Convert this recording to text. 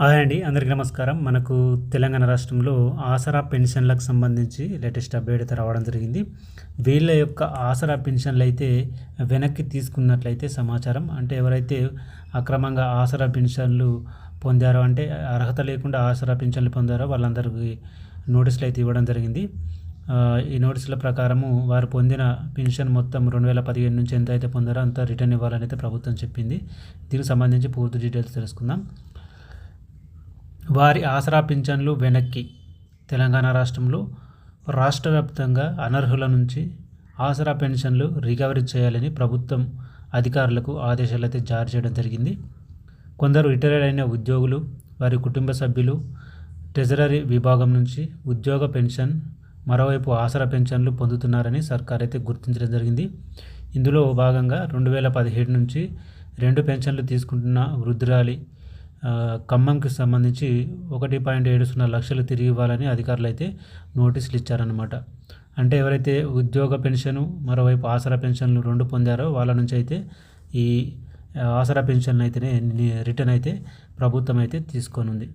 Hi అండి అందరికీ నమస్కారం. మనకు తెలంగాణ రాష్ట్రంలో ఆసరా పెన్షన్లకు సంబంధించి లేటెస్ట్ అప్డేట్ అయితే రావడం జరిగింది. వీళ్ళ యొక్క ఆసరా పెన్షన్లు అయితే వెనక్కి తీసుకున్నట్లయితే సమాచారం. అంటే ఎవరైతే అక్రమంగా ఆసరా పెన్షన్లు పొందారో అంటే అర్హత లేకుండా ఆసరా పెన్షన్లు పొందారో వాళ్ళందరికీ నోటీసులు అయితే ఇవ్వడం జరిగింది. ఈ నోటీసుల ప్రకారము వారు పొందిన పెన్షన్ మొత్తం రెండు వేల పదిహేను నుంచి ఎంత అయితే పొందారో అంత రిటర్న్ ఇవ్వాలని అయితే ప్రభుత్వం చెప్పింది. దీనికి సంబంధించి పూర్తి డీటెయిల్స్ తెలుసుకుందాం. వారి ఆసరా పింఛన్లు వెనక్కి. తెలంగాణ రాష్ట్రంలో రాష్ట్ర వ్యాప్తంగా అనర్హుల నుంచి ఆసరా పెన్షన్లు రికవరీ చేయాలని ప్రభుత్వం అధికారులకు ఆదేశాలు అయితే జారీ చేయడం జరిగింది. కొందరు రిటైర్డ్ అయిన ఉద్యోగులు వారి కుటుంబ సభ్యులు ట్రెజరీ విభాగం నుంచి ఉద్యోగ పెన్షన్ మరోవైపు ఆసరా పెన్షన్లు పొందుతున్నారని సర్కార్ అయితే గుర్తించడం జరిగింది. ఇందులో భాగంగా రెండు వేల పదిహేడు నుంచి రెండు పెన్షన్లు తీసుకుంటున్న వృద్ధురాలి ఖమ్మంకి సంబంధించి ఒకటి పాయింట్ ఏడు సున్నా లక్షలు తిరిగి ఇవ్వాలని అధికారులు అయితే నోటీసులు ఇచ్చారనమాట అంటే ఎవరైతే ఉద్యోగ పెన్షను మరోవైపు ఆసరా పెన్షన్లు రెండు పొందారో వాళ్ళ నుంచి అయితే ఈ ఆసరా పెన్షన్ అయితేనే రిటర్న్ అయితే ప్రభుత్వం అయితే తీసుకొనుంది.